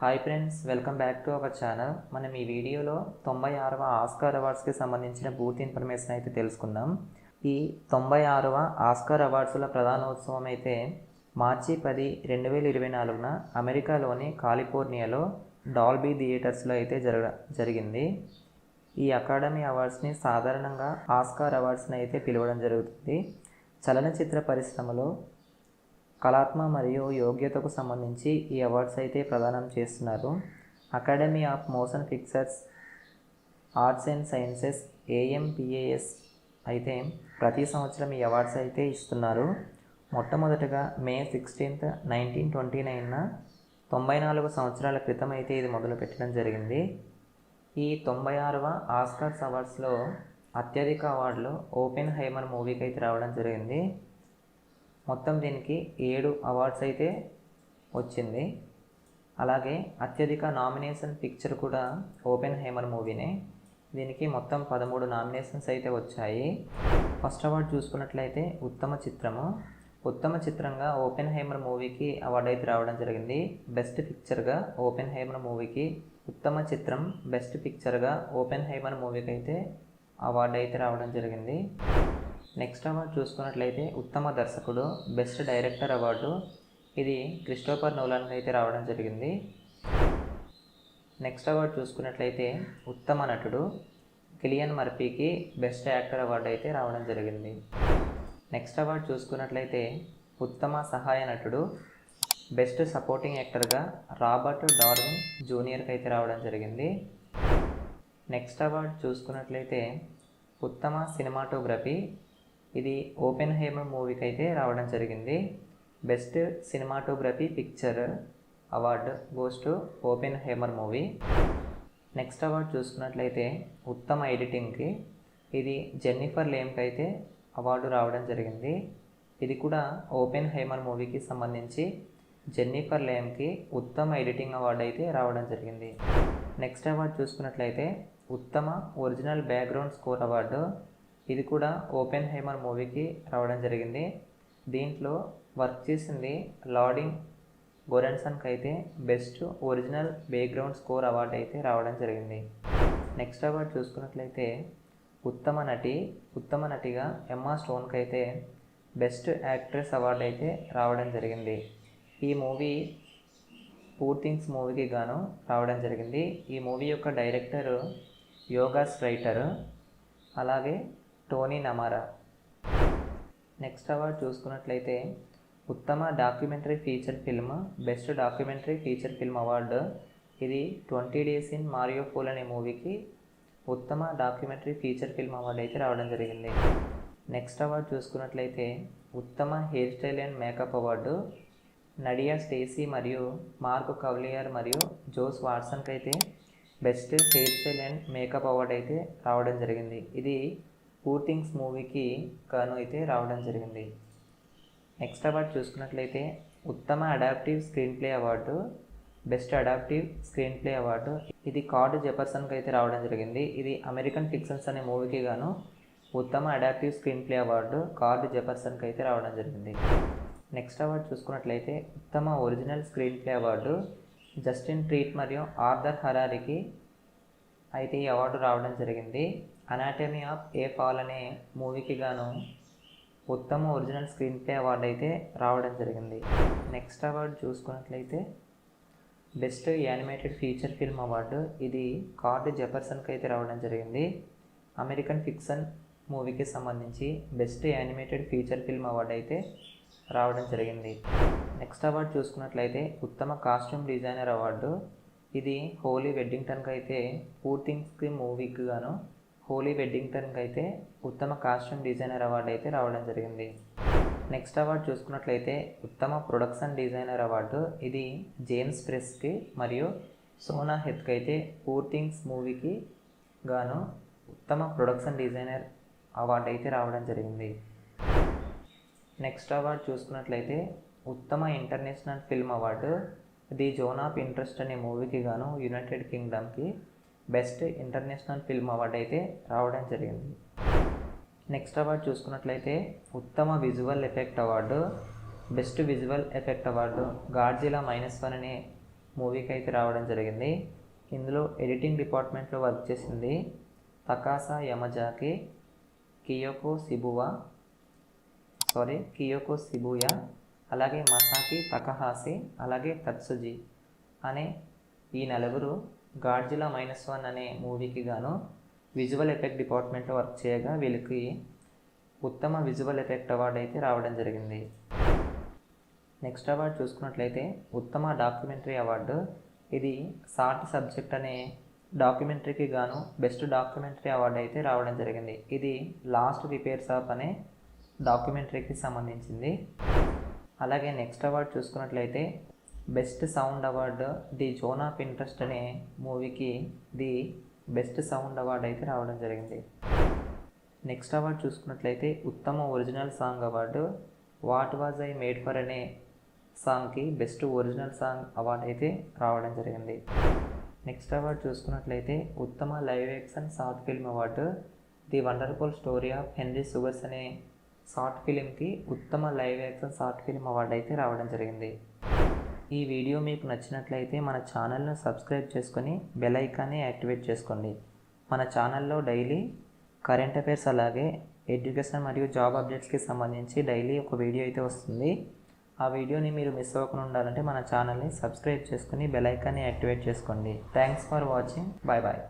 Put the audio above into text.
Hi friends welcome back to our channel మనం ఈ వీడియోలో తొంభై ఆరవ ఆస్కార్ అవార్డ్స్కి సంబంధించిన పూర్తి ఇన్ఫర్మేషన్ అయితే తెలుసుకుందాం. ఈ తొంభై ఆరవ ఆస్కార్ అవార్డ్స్ల ప్రధానోత్సవం అయితే మార్చి పది రెండు వేల ఇరవై నాలుగున అమెరికాలోని కాలిఫోర్నియాలో డాల్బీ థియేటర్స్లో అయితే జరగ జరిగింది. ఈ అకాడమీ అవార్డ్స్ని సాధారణంగా ఆస్కార్ అవార్డ్స్ని అయితే పిలవడం జరుగుతుంది. చలనచిత్ర పరిశ్రమలో కళాత్మ మరియు యోగ్యతకు సంబంధించి ఈ అవార్డ్స్ అయితే ప్రదానం చేస్తున్నారు. Academy of Motion Pictures Arts and Sciences AMPAS అయితే ప్రతి సంవత్సరం ఈ అవార్డ్స్ అయితే ఇస్తున్నారు. మొట్టమొదటగా May sixteenth nineteen twenty nine తొంభై నాలుగు సంవత్సరాల క్రితం అయితే ఇది మొదలు పెట్టడం జరిగింది. ఈ తొంభై ఆరవ ఆస్కార్స్ అవార్డ్స్లో అత్యధిక అవార్డులు ఓపెన్ హైమర్ మూవీకి అయితే రావడం జరిగింది. మొత్తం దీనికి ఏడు అవార్డ్స్ అయితే వచ్చింది. అలాగే అత్యధిక నామినేషన్ పిక్చర్ కూడా ఓపెన్ హైమర్ మూవీనే. దీనికి మొత్తం పదమూడు నామినేషన్స్ అయితే వచ్చాయి. ఫస్ట్ అవార్డు చూసుకున్నట్లయితే ఉత్తమ చిత్రము. ఉత్తమ చిత్రంగా ఓపెన్ హైమర్ మూవీకి అవార్డు అయితే రావడం జరిగింది. బెస్ట్ పిక్చర్గా ఓపెన్ హైమర్ మూవీకి ఉత్తమ చిత్రం బెస్ట్ పిక్చర్గా ఓపెన్ హైమర్ మూవీకి అయితే అవార్డు అయితే రావడం జరిగింది. నెక్స్ట్ అవార్డు చూసుకున్నట్లయితే ఉత్తమ దర్శకుడు బెస్ట్ డైరెక్టర్ అవార్డు ఇది క్రిస్టోఫర్ నోలాన్కి అయితే రావడం జరిగింది. నెక్స్ట్ అవార్డు చూసుకున్నట్లయితే ఉత్తమ నటుడు కిలియన్ మర్ఫీకి బెస్ట్ యాక్టర్ అవార్డు అయితే రావడం జరిగింది. నెక్స్ట్ అవార్డు చూసుకున్నట్లయితే ఉత్తమ సహాయ నటుడు బెస్ట్ సపోర్టింగ్ యాక్టర్గా రాబర్ట్ డార్విన్ జూనియర్కి అయితే రావడం జరిగింది. నెక్స్ట్ అవార్డు చూసుకున్నట్లయితే ఉత్తమ సినిమాటోగ్రఫీ ఇది ఓపెన్ హేమర్ మూవీకి అయితే రావడం జరిగింది. Best cinematography picture award goes to Oppenheimer movie. Next award చూసుకున్నట్లయితే ఉత్తమ ఎడిటింగ్కి ఇది జెన్నిఫర్ లేమ్కి అయితే అవార్డు రావడం జరిగింది. ఇది కూడా ఓపెన్ హేమర్ మూవీకి సంబంధించి జెన్నిఫర్ లేమ్కి ఉత్తమ ఎడిటింగ్ అవార్డు అయితే రావడం జరిగింది. నెక్స్ట్ అవార్డు చూసుకున్నట్లయితే ఉత్తమ ఒరిజినల్ బ్యాక్గ్రౌండ్ స్కోర్ అవార్డు ఇది కూడా ఓపెన్ హైమర్ మూవీకి రావడం జరిగింది. దీంట్లో వర్క్ చేసింది లాడింగ్ గోరెన్సన్కి అయితే best original background score award అయితే రావడం జరిగింది. నెక్స్ట్ అవార్డు చూసుకున్నట్లయితే ఉత్తమ నటి ఉత్తమ నటిగా ఎమ్మా స్టోన్కి అయితే బెస్ట్ యాక్ట్రెస్ అవార్డు అయితే రావడం జరిగింది. ఈ మూవీ పూర్ థింగ్స్ మూవీకి గాను రావడం జరిగింది. ఈ మూవీ యొక్క డైరెక్టర్ యోగాస్ రైటర్. అలాగే టోనీ నమారా. నెక్స్ట్ అవార్డ్ చూసుకున్నట్లయితే ఉత్తమ documentary feature film best documentary feature film award. ఇది twenty days in Mariupol అనే మూవీకి ఉత్తమ డాక్యుమెంటరీ ఫీచర్ ఫిల్మ్ అవార్డు అయితే రావడం జరిగింది. నెక్స్ట్ అవార్డు చూసుకున్నట్లయితే ఉత్తమ hairstyle and makeup award. Nadia Stacey మరియు మార్క్ కవ్లియర్ మరియు జోస్ వాట్సన్కి అయితే best hairstyle and makeup award అయితే రావడం జరిగింది. ఇది పూర్ థింగ్స్ మూవీకి గాను అయితే రావడం జరిగింది. నెక్స్ట్ అవార్డు చూసుకున్నట్లయితే ఉత్తమ adaptive screenplay award best adaptive screenplay award ఇది కార్డ్ జెపర్సన్కి అయితే రావడం జరిగింది. ఇది అమెరికన్ ఫిక్షన్స్ అనే మూవీకి గాను ఉత్తమ adaptive screenplay award Cord జెపర్సన్కి అయితే రావడం జరిగింది. నెక్స్ట్ అవార్డు చూసుకున్నట్లయితే ఉత్తమ original screenplay award Justine Triet మరియు ఆర్థర్ హరారికి అయితే ఈ అవార్డు రావడం జరిగింది. అనాటమీ ఆఫ్ ఏ ఫాల్ అనే మూవీకి గాను ఉత్తమ ఒరిజినల్ స్క్రీన్ ప్లే అవార్డు అయితే రావడం జరిగింది. నెక్స్ట్ అవార్డు చూసుకున్నట్లయితే best animated feature film award ఇది కార్డ్ జెపర్సన్కి అయితే రావడం జరిగింది. అమెరికన్ ఫిక్షన్ మూవీకి సంబంధించి best animated feature film award అయితే రావడం జరిగింది. నెక్స్ట్ అవార్డు చూసుకున్నట్లయితే ఉత్తమ కాస్ట్యూమ్ డిజైనర్ అవార్డు ఇది హోలీ వెడ్డింగ్టన్కి అయితే పూర్ థింగ్స్కి మూవీకి గాను హోలీ వెడ్డింగ్టన్కి అయితే ఉత్తమ కాస్ట్యూమ్ డిజైనర్ అవార్డు అయితే రావడం జరిగింది. నెక్స్ట్ అవార్డు చూసుకున్నట్లయితే ఉత్తమ ప్రొడక్షన్ డిజైనర్ అవార్డు. ఇది జేమ్స్ ప్రెస్కి మరియు సోనా హెత్కి అయితే పూర్ థింగ్స్ మూవీకి గాను ఉత్తమ ప్రొడక్షన్ డిజైనర్ అవార్డు అయితే రావడం జరిగింది. నెక్స్ట్ అవార్డు చూసుకున్నట్లయితే ఉత్తమ international film award. The Zone of Interest అనే మూవీకి గాను యునైటెడ్ కింగ్డమ్కి బెస్ట్ ఇంటర్నేషనల్ ఫిల్మ్ అవార్డు అయితే రావడం జరిగింది. నెక్స్ట్ అవార్డు చూసుకున్నట్లయితే ఉత్తమ visual effect award best visual effect award Godzilla minus one అనే మూవీకి అయితే రావడం జరిగింది. ఇందులో ఎడిటింగ్ డిపార్ట్మెంట్లో వర్క్ చేసింది తకాసా యమజాకి కియోకో సిబువా సారీ కియోకో సిబుయా అలాగే మసాకి తకహాసి అలాగే తత్సుజి అనే ఈ నలుగురు గాడ్జిలా మైనస్ వన్ అనే మూవీకి గాను విజువల్ ఎఫెక్ట్ డిపార్ట్మెంట్లో వర్క్ చేయగా వీళ్ళకి ఉత్తమ విజువల్ ఎఫెక్ట్ అవార్డు అయితే రావడం జరిగింది. నెక్స్ట్ అవార్డు చూసుకున్నట్లయితే ఉత్తమ డాక్యుమెంటరీ అవార్డు. ఇది సాట్ సబ్జెక్ట్ అనే డాక్యుమెంటరీకి గాను బెస్ట్ డాక్యుమెంటరీ అవార్డు అయితే రావడం జరిగింది. ఇది లాస్ట్ రిపేర్స్ ఆఫ్ అనే డాక్యుమెంటరీకి సంబంధించింది. అలాగే నెక్స్ట్ అవార్డు చూసుకున్నట్లయితే best sound award The Zone of Interest అనే మూవీకి ది బెస్ట్ సౌండ్ అవార్డు అయితే రావడం జరిగింది. నెక్స్ట్ అవార్డు చూసుకున్నట్లయితే ఉత్తమ original song award What Was I Made For అనే సాంగ్కి బెస్ట్ ఒరిజినల్ సాంగ్ అవార్డు అయితే రావడం జరిగింది. నెక్స్ట్ అవార్డు చూసుకున్నట్లయితే ఉత్తమ live action short film award The Wonderful Story of Henry Sugars అనే షార్ట్ ఫిలింకి ఉత్తమ live action short film award అయితే రావడం జరిగింది. ఈ వీడియో మీకు నచ్చినట్లయితే మన ఛానల్ను సబ్స్క్రైబ్ చేసుకొని బెల్ ఐకాన్ని యాక్టివేట్ చేసుకోండి. మన ఛానల్లో డైలీ కరెంట్ అఫైర్స్ అలాగే ఎడ్యుకేషన్ మరియు జాబ్ అప్డేట్స్కి సంబంధించి డైలీ ఒక వీడియో అయితే వస్తుంది. ఆ వీడియోని మీరు మిస్ అవ్వకుండా ఉండాలంటే మన ఛానల్ని సబ్స్క్రైబ్ చేసుకుని బెల్ ఐకాన్ని యాక్టివేట్ చేసుకోండి. Thanks for watching. Bye bye